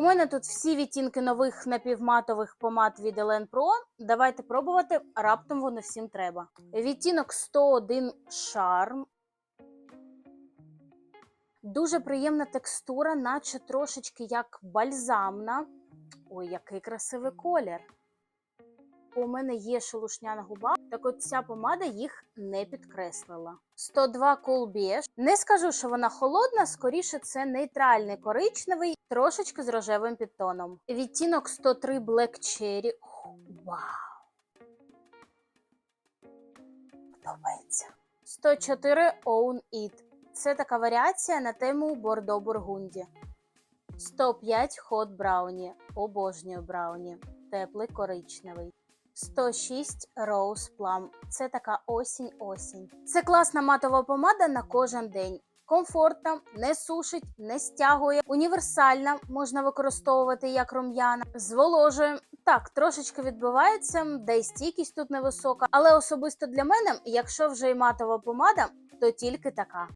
У мене тут всі відтінки нових напівматових помад від Елен Pro. Давайте пробувати, раптом воно всім треба. Відтінок 101 Charm. Дуже приємна текстура, наче трошечки як бальзамна. Ой, який красивий колір. У мене є шелушняна губа, так от ця помада їх не підкреслила. 102 Cool Beige. Не скажу, що вона холодна, скоріше це нейтральний коричневий, трошечки з рожевим підтоном. Відтінок 103 Black Cherry. Вау! Подобається. 104 Own It. Це така варіація на тему Бордо Бургунді. 105 Hot Brownie. Обожнюю брауні. Теплий коричневий. 106 Rose Plum. Це така осінь-осінь. Це класна матова помада на кожен день. Комфортна, не сушить, не стягує, універсальна, можна використовувати як рум'яна, зволожує. Так, трошечки відбивається, де й стійкість тут невисока, але особисто для мене, якщо вже й матова помада, то тільки така.